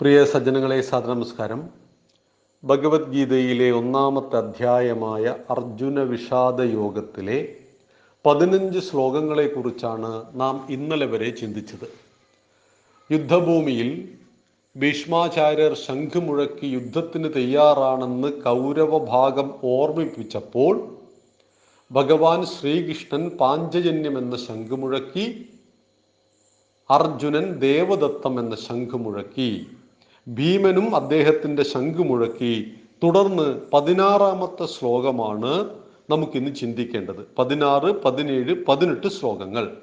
പ്രിയ സജ്ജനങ്ങളെ നമസ്കാരം ഭഗവത്ഗീതയിലെ ഒന്നാമത്തെ അധ്യായമായ അർജുന വിഷാദ യോഗത്തിലെ പതിനഞ്ച് ശ്ലോകങ്ങളെക്കുറിച്ചാണ് നാം ഇന്നലെ വരെ ചിന്തിച്ചത്. യുദ്ധഭൂമിയിൽ ഭീഷ്മാചാര്യർ ശംഖ് മുഴക്കി യുദ്ധത്തിന് തയ്യാറാണെന്ന് കൗരവ ഭാഗം ഓർമ്മിപ്പിച്ചപ്പോൾ ഭഗവാൻ ശ്രീകൃഷ്ണൻ പാഞ്ചജന്യം എന്ന ശംഖ് മുഴക്കി അർജുനൻ ദേവദത്തം എന്ന ശംഖ് മുഴക്കി ഭീമനും അദ്ദേഹത്തിന്റെ ശംഖ് മുഴക്കി തുടർന്ന് പതിനാറാമത്തെ ശ്ലോകമാണ് നമുക്കിന്ന് ചിന്തിക്കേണ്ടത്. പതിനാറ് പതിനേഴ് പതിനെട്ട് ശ്ലോകങ്ങൾ.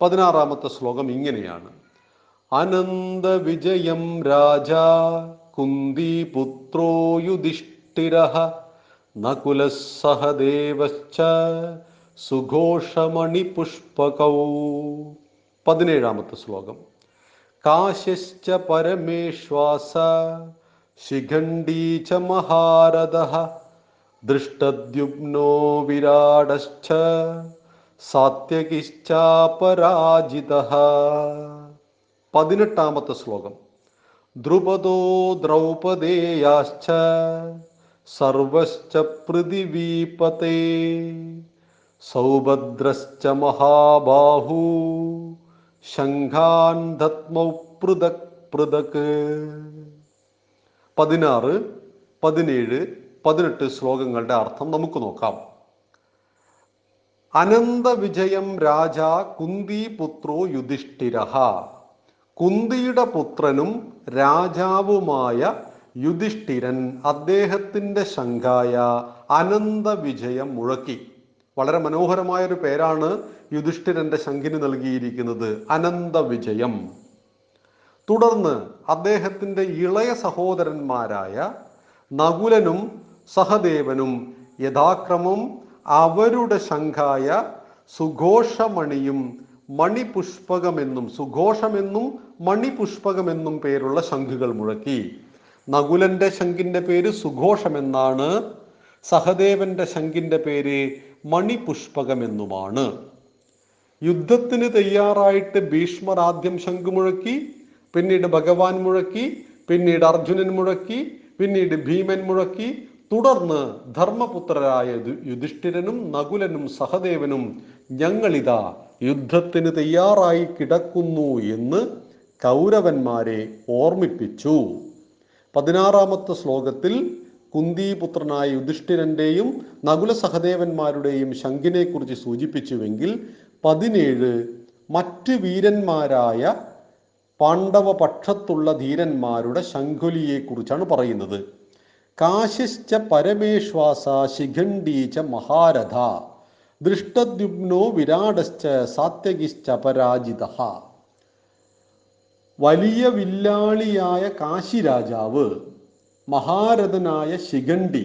പതിനാറാമത്തെ ശ്ലോകം ഇങ്ങനെയാണ്. അനന്ത വിജയം രാജാ കുന്തി പുത്രോ യുധിഷ്ഠിര നകുലസഹദേവശ്ച സുഘോഷമണി പുഷ്പകൗ പതിനേഴാമത്തെ ശ്ലോകം. കാശ്യശ്ച പരമേശ്വാസ ശിഖണ്ഡീ ച മഹാരഥ ദൃഷ്ടദ്യുപ്നോ വിരാടശ്ച സാത്യകിശ്ചാപരാജിത പതിനെട്ടാമത്തെ ശ്ലോകം. ദ്രുപദോ ദ്രൗപദേയാശ്ച സർവശ്ച പൃഥിവീപതേ സൗഭദ്രശ്ച മഹാബാഹു ശംഖാൻ പൃഥക് പതിനാറ് പതിനേഴ് പതിനെട്ട് ശ്ലോകങ്ങളുടെ അർത്ഥം നമുക്ക് നോക്കാം. അനന്ത വിജയം രാജ കുന്തി പുത്രോ യുധിഷ്ഠിര. കുന്തിയുടെ പുത്രനും രാജാവുമായ യുധിഷ്ഠിരൻ അദ്ദേഹത്തിന്റെ ശങ്കായ അനന്ത വിജയം മുഴക്കി. വളരെ മനോഹരമായ ഒരു പേരാണ് യുധിഷ്ഠിരന്റെ ശങ്കിന് നൽകിയിരിക്കുന്നത് അനന്ത വിജയം. തുടർന്ന് അദ്ദേഹത്തിന്റെ ഇളയ സഹോദരന്മാരായ നകുലനും സഹദേവനും യഥാക്രമം അവരുടെ ശംഖായ സുഘോഷമണിയും മണിപുഷ്പകമെന്നും സുഘോഷമെന്നും മണിപുഷ്പകമെന്നും പേരുള്ള ശംഖുകൾ മുഴക്കി. നകുലന്റെ ശംഖിന്റെ പേര് സുഘോഷമെന്നാണ് സഹദേവന്റെ ശംഖിന്റെ പേര് മണിപുഷ്പകമെന്നുമാണ്. യുദ്ധത്തിന് തയ്യാറായിട്ട് ഭീഷ്മർ ആദ്യം ശംഖു മുഴക്കി പിന്നീട് ഭഗവാൻ മുഴക്കി പിന്നീട് അർജുനൻ മുഴക്കി പിന്നീട് ഭീമൻ മുഴക്കി തുടർന്ന് ധർമ്മപുത്രരായ യുധിഷ്ഠിരനും നകുലനും സഹദേവനും ഞങ്ങളിതാ യുദ്ധത്തിന് തയ്യാറായി കിടക്കുന്നു എന്ന് കൗരവന്മാരെ ഓർമ്മിപ്പിച്ചു. പതിനാറാമത്തെ ശ്ലോകത്തിൽ കുന്തിപുത്രനായ യുധിഷ്ഠിരന്റെയും നകുല സഹദേവന്മാരുടെയും ശങ്കിനെ കുറിച്ച് സൂചിപ്പിച്ചുവെങ്കിൽ പതിനേഴ് മറ്റ് വീരന്മാരായ പാണ്ഡവ പക്ഷത്തുള്ള ധീരന്മാരുടെ ശങ്കുലിയെ കുറിച്ചാണ് പറയുന്നത്. കാശിശ്ച പരമേശ്വാസ ശിഖണ്ഡീച്ച മഹാരഥ ദൃഷ്ടദ്യുപ്നോ വിരാടശ്ച സാത്യകിശ്ച പരാജിത വലിയ വില്ലാളിയായ കാശി രാജാവ് മഹാരഥനായ ശിഖണ്ഡി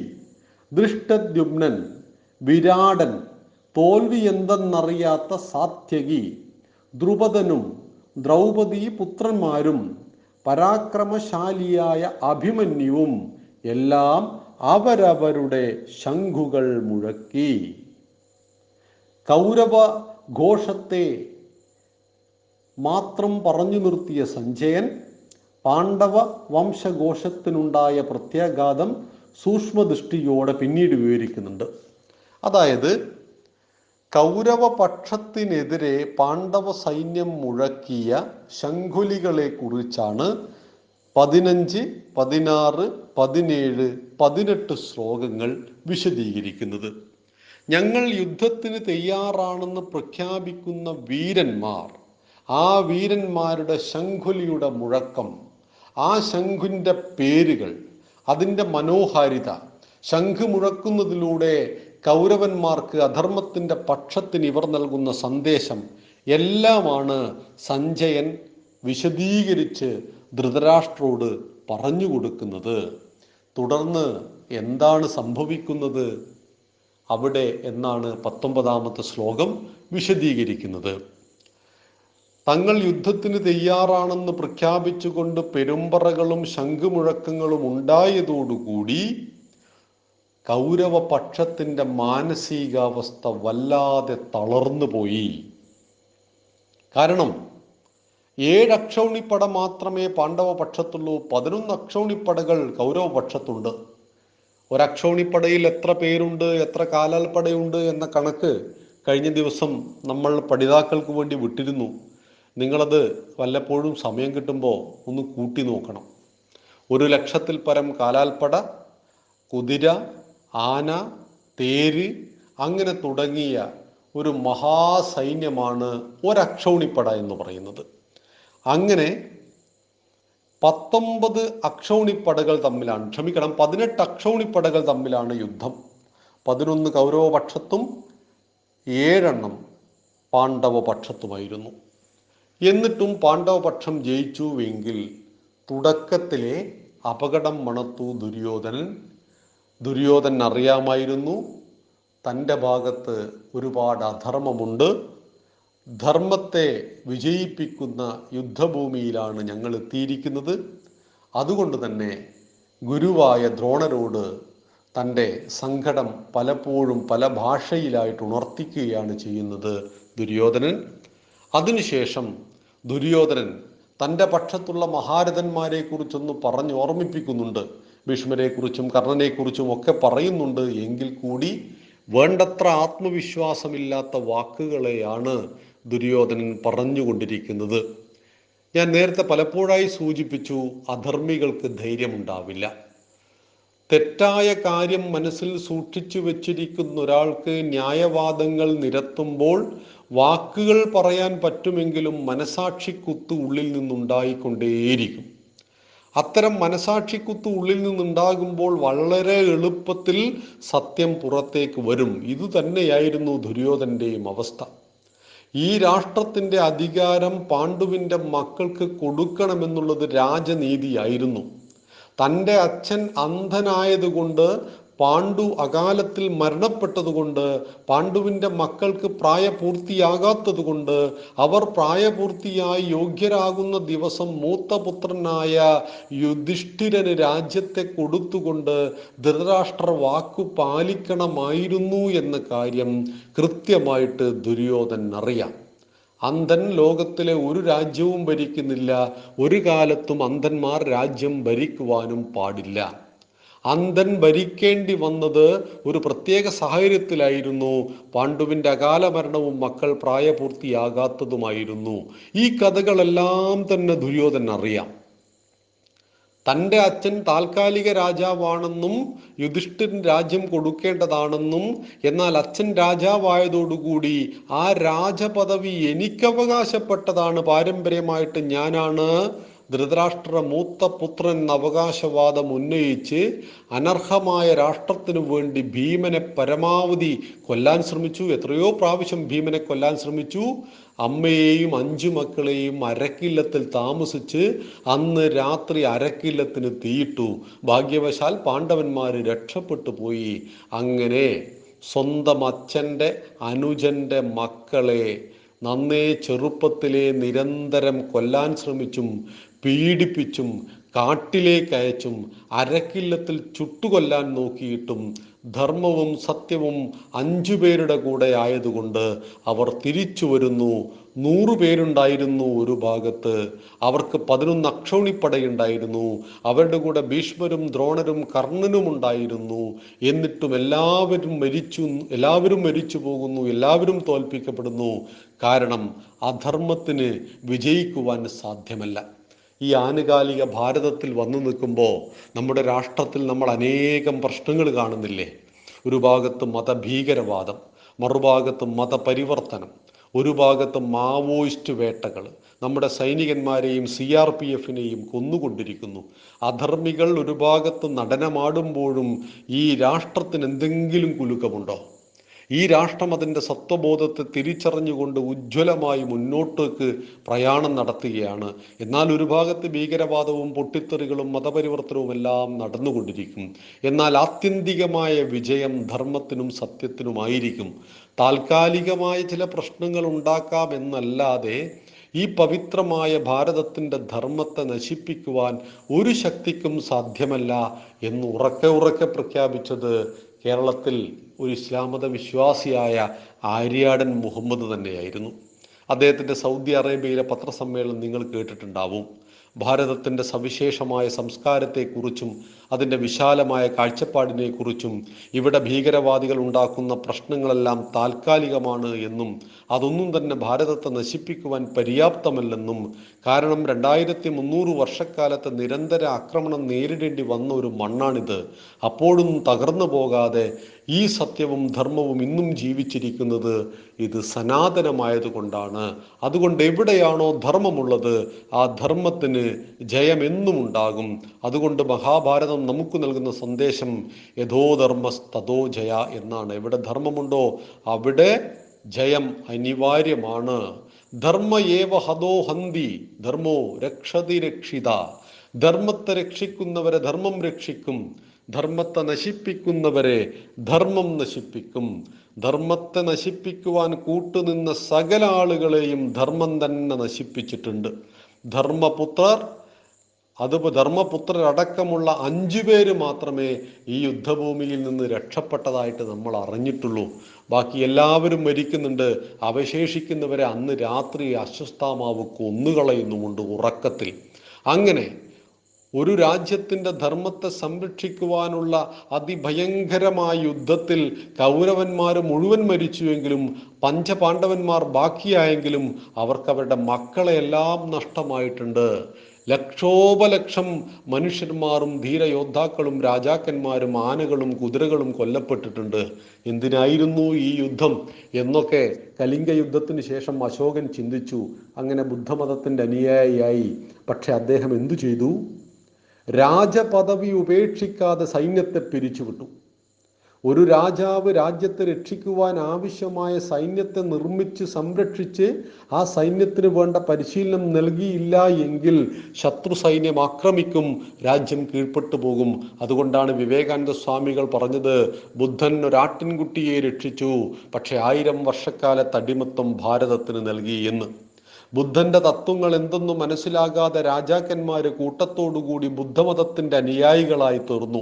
ദൃഷ്ടദ്യുമ്നൻ വിരാടൻ തോൽവി എന്തെന്നറിയാത്ത സാത്യകി ദ്രുപദനും ദ്രൗപദി പുത്രന്മാരും പരാക്രമശാലിയായ അഭിമന്യുവും എല്ലാം അവരവരുടെ ശംഖുകൾ മുഴക്കി. കൗരവ ഘോഷത്തെ മാത്രം പറഞ്ഞു നിർത്തിയ സഞ്ജയൻ പാണ്ഡവ വംശഘോഷത്തിനുണ്ടായ പ്രത്യാഘാതം സൂക്ഷ്മദൃഷ്ടിയോടെ പിന്നീട് വിവരിക്കുന്നുണ്ട്. അതായത് കൗരവ പക്ഷത്തിനെതിരെ പാണ്ഡവ സൈന്യം മുഴക്കിയ ശംഖുലികളെ കുറിച്ചാണ് പതിനഞ്ച് പതിനാറ് പതിനേഴ് പതിനെട്ട് ശ്ലോകങ്ങൾ വിശദീകരിക്കുന്നത്. ഞങ്ങൾ യുദ്ധത്തിന് തയ്യാറാണെന്ന് പ്രഖ്യാപിക്കുന്ന വീരന്മാർ ആ വീരന്മാരുടെ ശംഖുലിയുടെ മുഴക്കം ആ ശംഖുവിന്റെ പേരുകൾ അതിന്റെ മനോഹാരിത ശംഖ് മുഴക്കുന്നതിലൂടെ കൗരവന്മാർക്ക് അധർമ്മത്തിന്റെ പക്ഷത്തിന് ഇവർ നൽകുന്ന സന്ദേശം എല്ലാമാണ് സഞ്ജയൻ വിശദീകരിച്ച് ധൃതരാഷ്ട്രോട് പറഞ്ഞു കൊടുക്കുന്നത്. തുടർന്ന് എന്താണ് സംഭവിക്കുന്നത്? അവിടെ എന്നാണ് പത്തൊമ്പതാമത്തെ ശ്ലോകം വിശദീകരിക്കുന്നത്. തങ്ങൾ യുദ്ധത്തിന് തയ്യാറാണെന്ന് പ്രഖ്യാപിച്ചുകൊണ്ട് പെരുമ്പറകളും ശംഖുമുഴക്കങ്ങളും ഉണ്ടായതോടുകൂടി കൗരവ പക്ഷത്തിന്റെ മാനസികാവസ്ഥ വല്ലാതെ തളർന്നു പോയി. കാരണം ഏഴ് അക്ഷൗണിപ്പട മാത്രമേ പാണ്ഡവ പക്ഷത്തുള്ളൂ പതിനൊന്ന് അക്ഷൗണിപ്പടകൾ കൗരവ പക്ഷത്തുണ്ട് ഒരക്ഷൗണിപ്പടയിൽ എത്ര പേരുണ്ട് എത്ര കാലാൽപ്പടയുണ്ട് എന്ന കണക്ക് കഴിഞ്ഞ ദിവസം നമ്മൾ പഠിതാക്കൾക്ക് വേണ്ടി വിട്ടിരുന്നു. നിങ്ങളത് വല്ലപ്പോഴും സമയം കിട്ടുമ്പോൾ ഒന്ന് കൂട്ടി നോക്കണം. ഒരു ലക്ഷത്തിൽ പരം കാലാൽപ്പട കുതിര ആന തേര് അങ്ങനെ തുടങ്ങിയ ഒരു മഹാസൈന്യമാണ് ഒരക്ഷൗണിപ്പട എന്ന് പറയുന്നത്. അങ്ങനെ പത്തൊമ്പത് അക്ഷൗണിപ്പടകൾ തമ്മിലാണ് ക്ഷമിക്കണം പതിനെട്ട് അക്ഷൗണിപ്പടകൾ തമ്മിലാണ് യുദ്ധം. പതിനൊന്ന് കൗരവപക്ഷത്തും ഏഴെണ്ണം പാണ്ഡവപക്ഷത്തുമായിരുന്നു. എന്നിട്ടും പാണ്ഡവപക്ഷം ജയിച്ചുവെങ്കിൽ തുടക്കത്തിലെ അപകടം മണത്തു ദുര്യോധനൻ. ദുര്യോധനൻ അറിയാമായിരുന്നു തന്റെ ഭാഗത്ത് ഒരുപാട് അധർമ്മമുണ്ട്. ധർമ്മത്തെ വിജയിപ്പിക്കുന്ന യുദ്ധഭൂമിയിലാണ് ഞങ്ങൾ എത്തിയിരിക്കുന്നത്. അതുകൊണ്ട് തന്നെ ഗുരുവായ ദ്രോണരോട് തന്റെ സങ്കടം പലപ്പോഴും പല ഭാഷയിലായിട്ട് ഉണർത്തിക്കുകയാണ് ചെയ്യുന്നത് ദുര്യോധനൻ. അതിനുശേഷം ദുര്യോധനൻ തന്റെ പക്ഷത്തുള്ള മഹാരഥന്മാരെ കുറിച്ചൊന്ന് പറഞ്ഞ് ഓർമ്മിപ്പിക്കുന്നുണ്ട്. ഭീഷ്മരെക്കുറിച്ചും കർണനെക്കുറിച്ചും ഒക്കെ പറയുന്നുണ്ട്. എങ്കിൽ കൂടി വേണ്ടത്ര ആത്മവിശ്വാസമില്ലാത്ത വാക്കുകളെയാണ് ദുര്യോധനൻ പറഞ്ഞുകൊണ്ടിരിക്കുന്നത്. ഞാൻ നേരത്തെ പലപ്പോഴായി സൂചിപ്പിച്ചു അധർമ്മികൾക്ക് ധൈര്യമുണ്ടാവില്ല. തെറ്റായ കാര്യം മനസ്സിൽ സൂക്ഷിച്ചു വച്ചിരിക്കുന്ന ഒരാൾക്ക് ന്യായവാദങ്ങൾ നിരത്തുമ്പോൾ വാക്കുകൾ പറയാൻ പറ്റുമെങ്കിലും മനസാക്ഷിക്കുത്ത് ഉള്ളിൽ നിന്നുണ്ടായിക്കൊണ്ടേയിരിക്കും. അത്തരം മനസാക്ഷിക്കുത്ത് ഉള്ളിൽ നിന്നുണ്ടാകുമ്പോൾ വളരെ എളുപ്പത്തിൽ സത്യം പുറത്തേക്ക് വരും. ഇത് തന്നെയായിരുന്നു ദുര്യോധന്റെയും അവസ്ഥ. ഈ രാഷ്ട്രത്തിന്റെ അധികാരം പാണ്ഡുവിന്റെ മക്കൾക്ക് കൊടുക്കണമെന്നുള്ളത് രാജനീതിയായിരുന്നു. തന്റെ അച്ഛൻ അന്ധനായതുകൊണ്ട് പാണ്ഡു അകാലത്തിൽ മരണപ്പെട്ടതുകൊണ്ട് പാണ്ഡുവിന്റെ മക്കൾക്ക് പ്രായപൂർത്തിയാകാത്തതുകൊണ്ട് അവർ പ്രായപൂർത്തിയായി യോഗ്യരാകുന്ന ദിവസം മൂത്തപുത്രനായ യുധിഷ്ഠിരന് രാജ്യത്തെ കൊടുത്തുകൊണ്ട് ധൃതരാഷ്ട്ര വാക്കു പാലിക്കണമായിരുന്നു എന്ന കാര്യം കൃത്യമായിട്ട് ദുര്യോധൻ അറിയാം. അന്ധൻ ലോകത്തിലെ ഒരു രാജ്യവും ഭരിക്കുന്നില്ല. ഒരു കാലത്തും അന്ധന്മാർ രാജ്യം ഭരിക്കുവാനും പാടില്ല. അന്ധൻ ഭരിക്കേണ്ടി വന്നത് ഒരു പ്രത്യേക സാഹചര്യത്തിലായിരുന്നു. പാണ്ഡുവിന്റെ അകാല മരണവും മക്കൾ പ്രായപൂർത്തിയാകാത്തതുമായിരുന്നു. ഈ കഥകളെല്ലാം തന്നെ ദുര്യോധൻ അറിയാം. തന്റെ അച്ഛൻ താൽക്കാലിക രാജാവാണെന്നും യുധിഷ്ഠിരൻ രാജ്യം കൊടുക്കേണ്ടതാണെന്നും എന്നാൽ അച്ഛൻ രാജാവായതോടുകൂടി ആ രാജപദവി എനിക്കവകാശപ്പെട്ടതാണ്. പാരമ്പര്യമായിട്ട് ഞാനാണ് ധൃതരാഷ്ട്ര മൂത്ത പുത്രൻ എന്ന അവകാശവാദം ഉന്നയിച്ച് അനർഹമായ രാഷ്ട്രത്തിനു വേണ്ടി ഭീമനെ പരമാവധി കൊല്ലാൻ ശ്രമിച്ചു. എത്രയോ പ്രാവശ്യം ഭീമനെ കൊല്ലാൻ ശ്രമിച്ചു. അമ്മയെയും അഞ്ചു മക്കളെയും അരക്കില്ലത്തിൽ താമസിച്ച് അന്ന് രാത്രി അരക്കില്ലത്തിന് തീയിട്ടു. ഭാഗ്യവശാൽ പാണ്ഡവന്മാർ രക്ഷപ്പെട്ടു പോയി. അങ്ങനെ സ്വന്തം അച്ഛന്റെ അനുജന്റെ മക്കളെ നന്നേ ചെറുപ്പത്തിലെ നിരന്തരം കൊല്ലാൻ ശ്രമിച്ചും പീഡിപ്പിച്ചും കാട്ടിലേക്ക് അയച്ചും അരക്കില്ലത്തിൽ ചുട്ടുകൊല്ലാൻ നോക്കിയിട്ടും ധർമ്മവും സത്യവും അഞ്ചു പേരുടെ കൂടെ ആയതുകൊണ്ട് അവർ തിരിച്ചു വരുന്നു. നൂറു പേരുണ്ടായിരുന്നു ഒരു ഭാഗത്ത്. അവർക്ക് പതിനൊന്ന് അക്ഷോണിപ്പടയുണ്ടായിരുന്നു. അവരുടെ കൂടെ ഭീഷ്മരും ദ്രോണരും കർണനും ഉണ്ടായിരുന്നു. എന്നിട്ടും എല്ലാവരും മരിച്ചു എല്ലാവരും മരിച്ചു പോകുന്നു എല്ലാവരും തോൽപ്പിക്കപ്പെടുന്നു. കാരണം അധർമ്മത്തിന് വിജയിക്കുവാൻ സാധ്യമല്ല. ഈ ആനുകാലിക ഭാരതത്തിൽ വന്നു നിൽക്കുമ്പോൾ നമ്മുടെ രാഷ്ട്രത്തിൽ നമ്മൾ അനേകം പ്രശ്നങ്ങൾ കാണുന്നില്ലേ? ഒരു ഭാഗത്ത് മതഭീകരവാദം മറുഭാഗത്ത് മതപരിവർത്തനം ഒരു ഭാഗത്ത് മാവോയിസ്റ്റ് വേട്ടകൾ നമ്മുടെ സൈനികന്മാരെയും സി ആർ പി എഫിനെയും കൊന്നുകൊണ്ടിരിക്കുന്നു. അധർമ്മികൾ ഒരു ഭാഗത്ത് നടനമാടുമ്പോഴും ഈ രാഷ്ട്രത്തിന് എന്തെങ്കിലും കുലുക്കമുണ്ടോ? ഈ രാഷ്ട്രം അതിന്റെ സത്വബോധത്തെ തിരിച്ചറിഞ്ഞുകൊണ്ട് ഉജ്ജ്വലമായി മുന്നോട്ടേക്ക് പ്രയാണം നടത്തുകയാണ്. എന്നാൽ ഒരു ഭാഗത്ത് ഭീകരവാദവും പൊട്ടിത്തെറികളും മതപരിവർത്തനവും എല്ലാം നടന്നുകൊണ്ടിരിക്കും. എന്നാൽ ആത്യന്തികമായ വിജയം ധർമ്മത്തിനും സത്യത്തിനുമായിരിക്കും താൽക്കാലികമായ ചില പ്രശ്നങ്ങൾ ഉണ്ടാക്കാം എന്നല്ലാതെ ഈ പവിത്രമായ ഭാരതത്തിന്റെ ധർമ്മത്തെ നശിപ്പിക്കുവാൻ ഒരു ശക്തിക്കും സാധ്യമല്ല എന്ന് ഉറക്കെ ഉറക്കെ പ്രഖ്യാപിച്ചത് കേരളത്തിൽ ഒരു ഇസ്ലാമത വിശ്വാസിയായ ആര്യാടൻ മുഹമ്മദ് തന്നെയായിരുന്നു. അദ്ദേഹത്തിന്റെ സൗദി അറേബ്യയിലെ പത്രസമ്മേളനം നിങ്ങൾ കേട്ടിട്ടുണ്ടാവും. ഭാരതത്തിന്റെ സവിശേഷമായ സംസ്കാരത്തെക്കുറിച്ചും അതിന്റെ വിശാലമായ കാഴ്ചപ്പാടിനെക്കുറിച്ചും ഇവിടെ ഭീകരവാദികൾ ഉണ്ടാക്കുന്ന പ്രശ്നങ്ങളെല്ലാം താൽക്കാലികമാണ് എന്നും അതൊന്നും തന്നെ ഭാരതത്തെ നശിപ്പിക്കുവാൻ പര്യാപ്തമല്ലെന്നും കാരണം രണ്ടായിരത്തി മുന്നൂറ് വർഷക്കാലത്ത് നിരന്തര ആക്രമണം നേരിടേണ്ടി വന്ന ഒരു മണ്ണാണിത്. അപ്പോഴും തകർന്നു പോകാതെ ഈ സത്യവും ധർമ്മവും ഇന്നും ജീവിച്ചിരിക്കുന്നത് ഇത് സനാതനമായതുകൊണ്ടാണ്. അതുകൊണ്ട് എവിടെയാണോ ധർമ്മമുള്ളത് ആ ധർമ്മത്തിന് ജയമെന്നും ഉണ്ടാകും അതുകൊണ്ട് മഹാഭാരതം നമുക്ക് നൽകുന്ന സന്ദേശം യഥോ തഥോ ജയ എന്നാണ്. എവിടെ ധർമ്മമുണ്ടോ അവിടെ ജയം അനിവാര്യമാണ്. ധർമ്മ ഏവ ഹതോ ഹന്തി ധർമ്മോ രക്ഷതി രക്ഷിത. ധർമ്മത്തെ രക്ഷിക്കുന്നവരെ ധർമ്മം രക്ഷിക്കും. ധർമ്മത്തെ നശിപ്പിക്കുന്നവരെ ധർമ്മം നശിപ്പിക്കും. ധർമ്മത്തെ നശിപ്പിക്കുവാൻ കൂട്ടുനിന്ന സകല ആളുകളെയും ധർമ്മം തന്നെ നശിപ്പിച്ചിട്ടുണ്ട്. ധർമ്മപുത്രർ അത് ധർമ്മപുത്രരടക്കമുള്ള അഞ്ചു പേര് മാത്രമേ ഈ യുദ്ധഭൂമിയിൽ നിന്ന് രക്ഷപ്പെട്ടതായിട്ട് നമ്മൾ അറിഞ്ഞിട്ടുള്ളൂ. ബാക്കി എല്ലാവരും മരിക്കുന്നുണ്ട്. അവശേഷിക്കുന്നവരെ അന്ന് രാത്രി അശ്വസ്ഥാമാവ് കൊന്നുകളയുന്നുമുണ്ട് ഉറക്കത്തിൽ. അങ്ങനെ ഒരു രാജ്യത്തിന്റെ ധർമ്മത്തെ സംരക്ഷിക്കുവാനുള്ള അതിഭയങ്കരമായ യുദ്ധത്തിൽ കൗരവന്മാർ മുഴുവൻ മരിച്ചുവെങ്കിലും പഞ്ചപാണ്ഡവന്മാർ ബാക്കിയായെങ്കിലും അവർക്ക് അവരുടെ മക്കളെല്ലാം നഷ്ടമായിട്ടുണ്ട്. ലക്ഷോപലക്ഷം മനുഷ്യന്മാരും ധീരയോദ്ധാക്കളും രാജാക്കന്മാരും ആനകളും കുതിരകളും കൊല്ലപ്പെട്ടിട്ടുണ്ട്. എന്തിനായിരുന്നു ഈ യുദ്ധം? എന്നൊക്കെ കലിംഗ യുദ്ധത്തിന് ശേഷം അശോകൻ ചിന്തിച്ചു. അങ്ങനെ ബുദ്ധമതത്തിന്റെ അനുയായിയായി. പക്ഷെ അദ്ദേഹം എന്തു ചെയ്തു? രാജപദവി ഉപേക്ഷിക്കാതെ സൈന്യത്തെ പിരിച്ചുവിട്ടു. ഒരു രാജാവ് രാജ്യത്തെ രക്ഷിക്കുവാൻ ആവശ്യമായ സൈന്യത്തെ നിർമ്മിച്ച് സംരക്ഷിച്ച് ആ സൈന്യത്തിന് വേണ്ട പരിശീലനം നൽകിയില്ല എങ്കിൽ ശത്രു സൈന്യം ആക്രമിക്കും രാജ്യം കീഴ്പ്പെട്ടു പോകും. അതുകൊണ്ടാണ് വിവേകാനന്ദ സ്വാമികൾ പറഞ്ഞത് ബുദ്ധൻ ഒരാട്ടിൻകുട്ടിയെ രക്ഷിച്ചു പക്ഷെ ആയിരം വർഷക്കാലത്തെ അടിമത്തം ഭാരതത്തിന് നൽകി എന്ന്. ബുദ്ധന്റെ തത്വങ്ങൾ എന്തെന്ന് മനസ്സിലാകാതെ രാജാക്കന്മാര് കൂട്ടത്തോടുകൂടി ബുദ്ധമതത്തിന്റെ അനുയായികളായി തീർന്നു.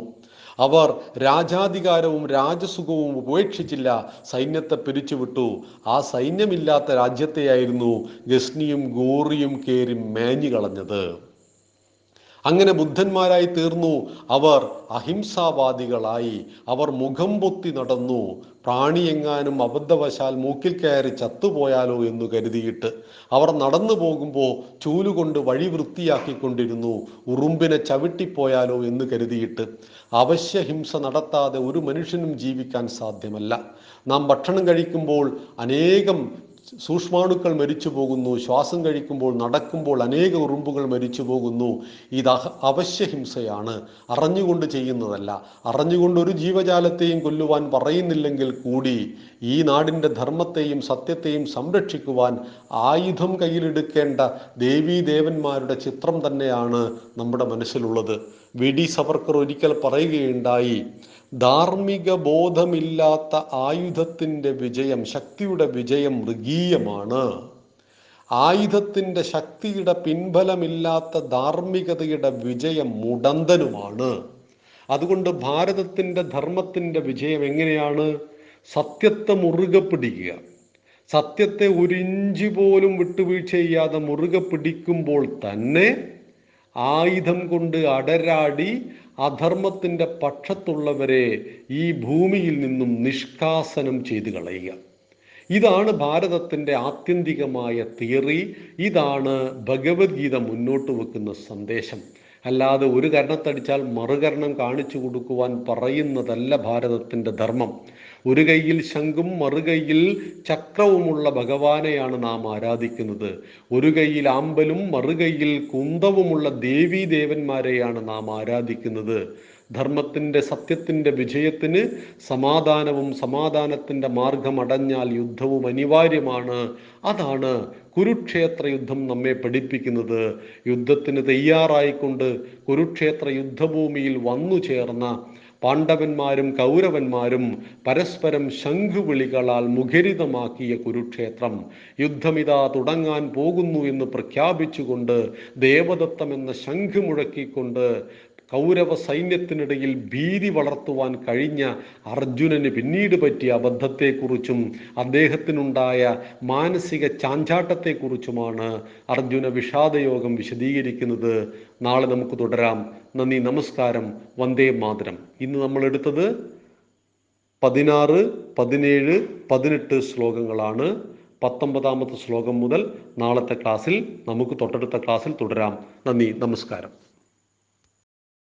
അവർ രാജാധികാരവും രാജസുഖവും ഉപേക്ഷിച്ചില്ല. സൈന്യത്തെ പിരിച്ചുവിട്ടു. ആ സൈന്യമില്ലാത്ത രാജ്യത്തെയായിരുന്നു ഗസ്നിയും ഗോറിയും കേറി മേഞ്ഞു കളഞ്ഞത് അങ്ങനെ ബുദ്ധന്മാരായി തീർന്നു. അവർ അഹിംസാവാദികളായി. അവർ മുഖം പൊത്തി നടന്നു. പ്രാണിയെങ്ങാനും അബദ്ധവശാൽ മൂക്കിൽ കയറി ചത്തുപോയാലോ എന്ന് കരുതിയിട്ട് അവർ നടന്നു പോകുമ്പോൾ ചൂലുകൊണ്ട് വഴി വൃത്തിയാക്കിക്കൊണ്ടിരുന്നു. ഉറുമ്പിനെ ചവിട്ടിപ്പോയാലോ എന്ന് കരുതിയിട്ട് അവശ്യ ഹിംസ നടത്താതെ ഒരു മനുഷ്യനും ജീവിക്കാൻ സാധ്യമല്ല. നാം ഭക്ഷണം കഴിക്കുമ്പോൾ അനേകം സൂക്ഷ്മാണുക്കൾ മരിച്ചു പോകുന്നു ശ്വാസം കഴിക്കുമ്പോൾ നടക്കുമ്പോൾ അനേക ഉറുമ്പുകൾ മരിച്ചു പോകുന്നു. ഇത് അവശ്യഹിംസയാണ്. അറിഞ്ഞുകൊണ്ട് ചെയ്യുന്നതല്ല. അറിഞ്ഞുകൊണ്ട് ഒരു ജീവജാലത്തെയും കൊല്ലുവാൻ പറയുന്നില്ലെങ്കിൽ കൂടി ഈ നാടിന്റെ ധർമ്മത്തെയും സത്യത്തെയും സംരക്ഷിക്കുവാൻ ആയുധം കയ്യിലെടുക്കേണ്ട ദേവീദേവന്മാരുടെ ചിത്രം തന്നെയാണ് നമ്മുടെ മനസ്സിലുള്ളത്. വി ഡി സവർക്കർ ഒരിക്കൽ പറയുകയുണ്ടായി ധാർമ്മിക ബോധമില്ലാത്ത ആയുധത്തിന്റെ വിജയം ശക്തിയുടെ വിജയം മൃഗീയമാണ്. ആയുധത്തിന്റെ ശക്തിയുടെ പിൻബലമില്ലാത്ത ധാർമ്മികതയുടെ വിജയം മുടന്തനുമാണ്. അതുകൊണ്ട് ഭാരതത്തിന്റെ ധർമ്മത്തിന്റെ വിജയം എങ്ങനെയാണ്? സത്യത്തെ മുറുകെ പിടിക്കുക. സത്യത്തെ ഒരു പോലും വിട്ടുവീഴ്ച ചെയ്യാതെ മുറുകെ പിടിക്കുമ്പോൾ തന്നെ ആയുധം കൊണ്ട് അടരാടി അധർമ്മത്തിന്റെ പക്ഷത്തുള്ളവരെ ഈ ഭൂമിയിൽ നിന്നും നിഷ്കാസനം ചെയ്തു കളയുക. ഇതാണ് ഭാരതത്തിന്റെ ആത്യന്തികമായ തിയറി. ഇതാണ് ഭഗവത്ഗീത മുന്നോട്ട് വെക്കുന്ന സന്ദേശം. അല്ലാതെ ഒരു കരണത്തടിച്ചാൽ മറുകരണം കാണിച്ചു കൊടുക്കുവാൻ പറയുന്നതല്ല ഭാരതത്തിന്റെ ധർമ്മം. ഒരു കൈയിൽ ശംഖും മറുകൈയിൽ ചക്രവുമുള്ള ഭഗവാനെയാണ് നാം ആരാധിക്കുന്നത്. ഒരു കൈയിൽ ആമ്പലും മറുകൈയിൽ കുന്തവുമുള്ള ദേവീ ദേവന്മാരെയാണ് നാം ആരാധിക്കുന്നത്. ധർമ്മത്തിന്റെ സത്യത്തിന്റെ വിജയത്തിന് സമാധാനവും സമാധാനത്തിന്റെ മാർഗം അടഞ്ഞാൽ യുദ്ധവും അനിവാര്യമാണ്. അതാണ് കുരുക്ഷേത്ര യുദ്ധം നമ്മെ പഠിപ്പിക്കുന്നത്. യുദ്ധത്തിന് തയ്യാറായിക്കൊണ്ട് കുരുക്ഷേത്ര യുദ്ധഭൂമിയിൽ വന്നു ചേർന്ന പാണ്ഡവന്മാരും കൗരവന്മാരും പരസ്പരം ശംഖുവിളികളാൽ മുഖരിതമാക്കിയ കുരുക്ഷേത്രം. യുദ്ധമിതാ തുടങ്ങാൻ പോകുന്നു എന്ന് പ്രഖ്യാപിച്ചുകൊണ്ട് ദേവദത്തം എന്ന ശംഖ് മുഴക്കിക്കൊണ്ട് കൗരവ സൈന്യത്തിനിടയിൽ ഭീതി വളർത്തുവാൻ കഴിഞ്ഞ അർജുനന് പിന്നീട് പറ്റിയ അബദ്ധത്തെക്കുറിച്ചും അദ്ദേഹത്തിനുണ്ടായ മാനസിക ചാഞ്ചാട്ടത്തെക്കുറിച്ചുമാണ് അർജുന വിഷാദയോഗം വിശദീകരിക്കുന്നത്. നാളെ നമുക്ക് തുടരാം. നന്ദി നമസ്കാരം. വന്ദേ മാതരം. ഇന്ന് നമ്മൾ എടുത്തത് പതിനാറ് പതിനേഴ് പതിനെട്ട് ശ്ലോകങ്ങളാണ്. പത്തൊമ്പതാമത്തെ ശ്ലോകം മുതൽ നാളത്തെ ക്ലാസ്സിൽ നമുക്ക് തൊട്ടടുത്ത ക്ലാസ്സിൽ തുടരാം. നന്ദി നമസ്കാരം.